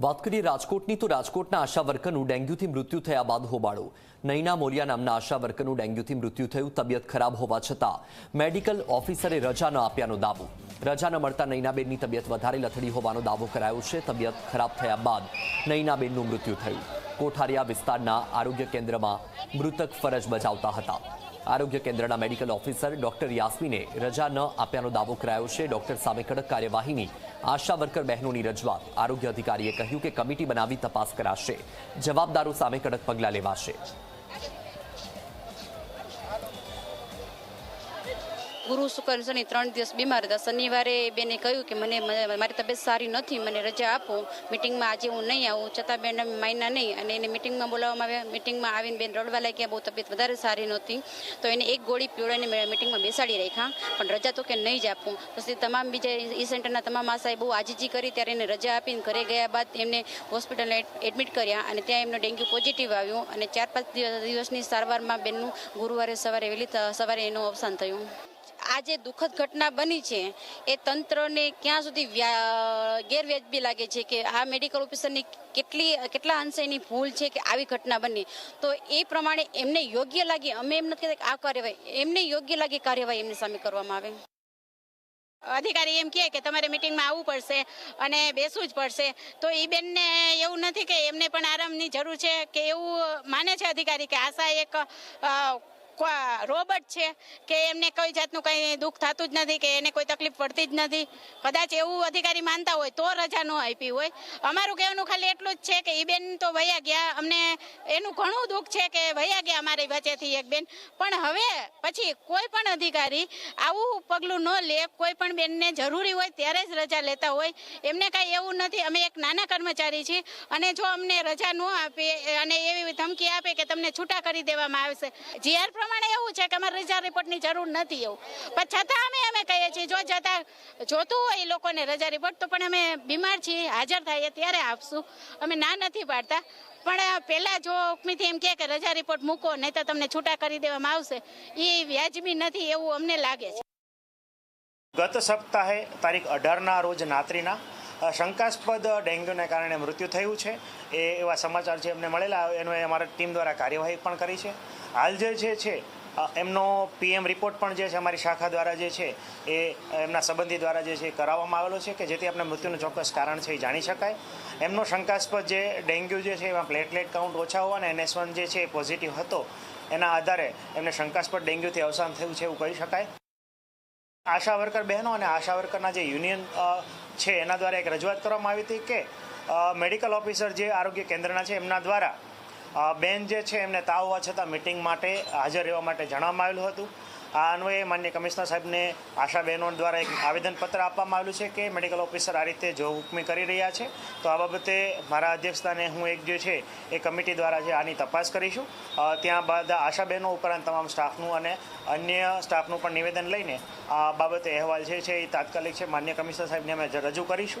વાત કરીએ રાજકોટની, તો રાજકોટના આશા વર્કરનું ડેન્ગ્યુથી મૃત્યુ થયા બાદ હોબાળો. નૈના મોરિયા નામના આશા વર્કરનું ડેન્ગ્યુથી મૃત્યુ થયું, તબિયત ખરાબ હોવા છતાં. મેડિકલ ઓફિસરે રજા ન આપ્યાનો દાવો. રજા ન મળતા નૈનાબેનની તબિયત વધારે લથડી હોવાનો દાવો કરાયો છે. તબિયત ખરાબ થયા બાદ નૈનાબેનનું મૃત્યુ થયું. કોઠારિયા વિસ્તારના આરોગ્ય કેન્દ્રમાં મૃતક ફરજ બજાવતા હતા. આરોગ્ય કેન્દ્રના મેડિકલ ઓફિસર ડોક્ટર યાસ્મીને રજા ન આપ્યાનો દાવો કરાયો છે. ડોક્ટર સામે કડક કાર્યવાહીની આશા વર્કર બહેનોની રજૂઆત. આરોગ્ય અધિકારીએ કહ્યું કે કમિટી બનાવી તપાસ કરાશે. જવાબદારો સામે કડક પગલાં લેવાશે. ગુરુ શુક્ર શનિ ત્રણ દિવસ બીમાર હતા. શનિવારે બેને કહ્યું કે મને મારી તબિયત સારી નથી, મને રજા આપો. મિટિંગમાં આજે હું નહીં આવું. છતાં બેન માયના નહીં અને એને મિટિંગમાં બોલાવવામાં આવ્યા. મિટિંગમાં આવીને બેન રડવા લાગ્યા. બહુ તબિયત વધારે સારી નહોતી. તો એને એક ગોળી પીવડાવીને મિટિંગમાં બેસાડી રાખ્યા. પણ રજા તો કે નહીં જ આપું. પછી તમામ બીજા ઈ સેન્ટરના તમામ આશાએ બહુ આજીજી કરી. ત્યારે એને રજા આપીને ઘરે ગયા બાદ એમને હોસ્પિટલને એડમિટ કર્યા અને ત્યાં એમનો ડેન્ગ્યુ પોઝિટિવ આવ્યું અને ચાર પાંચ દિવ- દિવસની સારવારમાં બેનનું ગુરુવારે સવારે વહેલી સવારે એનું અવસાન થયું. આ જે દુઃખદ ઘટના બની છે, એ તંત્રને ક્યાં સુધી વ્યા- ગેરવ્યાજબી લાગે છે કે આ મેડિકલ ઓફિસરની કેટલી, કેટલા અંશે એની ભૂલ છે કે આવી ઘટના બની? તો એ પ્રમાણે એમને યોગ્ય લાગી, અમે એમ નથી આ કાર્યવાહી, એમને યોગ્ય લાગી કાર્યવાહી એમની સામે કરવામાં આવે. અધિકારી એમ કહે કે તમારે મિટિંગમાં આવવું પડશે અને બેસવું જ પડશે. તો એ બેનને એવું નથી કે એમને પણ આરામની જરૂર છે કે એવું માને છે અધિકારી કે આશા એક રોબોટ છે કે એમને કોઈ જાતનું કંઈ દુઃખ થતું જ નથી, કે એને કોઈ તકલીફ પડતી જ નથી. કદાચ એવું અધિકારી માનતા હોય તો રજા ન આપી હોય. અમારું કહેવાનું ખાલી એટલું જ છે કે એ બેન તો વયા ગયા. અમને એનું ઘણું દુઃખ છે કે વયા ગયા અમારી વચ્ચેથી એક બેન. પણ હવે પછી કોઈ પણ અધિકારી આવું પગલું ન લે, કોઈ પણ બેનને જરૂરી હોય ત્યારે જ રજા લેતા હોય. એમને કાંઈ એવું નથી. અમે એક નાના કર્મચારી છીએ અને જો અમને રજા ન આપે અને એવી ધમકી આપે કે તમને છૂટા કરી દેવામાં આવશે. જીઆર પ્રમાણે એવું છે કે અમારે રજા રિપોર્ટની જરૂર નથી એવું. પણ છતાં અમે અમે કહીએ છીએ, જો જતા જોતું હોય એ લોકોને રજા રિપોર્ટ તો પણ અમે બીમાર છીએ, હાજર થઈએ ત્યારે આપશું. અમે ના નથી પાડતા. પણ પહેલા જો હુકમીથી એમ કહે કે રજા રિપોર્ટ મૂકો, નહીં તો તમને છૂટા કરી દેવામાં આવશે. એ વ્યાજબી નથી એવું અમને લાગે છે. ગત સપ્તાહે તારીખ અઢારના રોજ નાત્રીના શંકાસ્પદ ડેન્ગ્યુને કારણે મૃત્યુ થયું છે. એ એવા સમાચાર જે અમને મળેલા, એનો અમારા ટીમ દ્વારા કાર્યવાહી પણ કરી છે. હાલ જે છે છે એમનો પીએમ રિપોર્ટ પણ જે છે, અમારી શાખા દ્વારા જે છે, એ એમના સંબંધી દ્વારા જે છે કરાવવામાં આવેલો છે કે જેથી આપણે મૃત્યુનું ચોક્કસ કારણ છે એ જાણી શકાય. એમનો શંકાસ્પદ જે ડેન્ગ્યુ જે છે, એમાં પ્લેટલેટ કાઉન્ટ ઓછા હોવા અને એનએસ વન જે છે, એ પોઝિટિવ હતો. એના આધારે એમને શંકાસ્પદ ડેન્ગ્યુથી અવસાન થયું છે એવું કહી શકાય. આશા વર્કર બહેનો અને આશા વર્કરના જે યુનિયન છે, એના દ્વારા એક રજૂઆત કરવામાં આવી હતી કે મેડિકલ ઓફિસર જે આરોગ્ય કેન્દ્રના છે, એમના દ્વારા બેન જે છે એમને તાવ હોવા છતાં મિટિંગ માટે હાજર રહેવા માટે જણાવવામાં આવેલું હતું. આ અન્વયે માન્ય કમિશનર સાહેબને આશા બહેનો દ્વારા એક આવેદનપત્ર આપવામાં આવેલું છે કે મેડિકલ ઓફિસર આ રીતે જો હુકમી કરી રહ્યા છે, તો આ બાબતે મારા અધ્યક્ષતાને હું એક જે છે એ કમિટી દ્વારા છે આની તપાસ કરીશું. ત્યાં બાદ આશા બહેનો ઉપરાંત તમામ સ્ટાફનું અને અન્ય સ્ટાફનું પણ નિવેદન લઈને આ બાબતે અહેવાલ જે છે એ તાત્કાલિક છે. માન્ય કમિશનર સાહેબને અમે રજૂ કરીશું.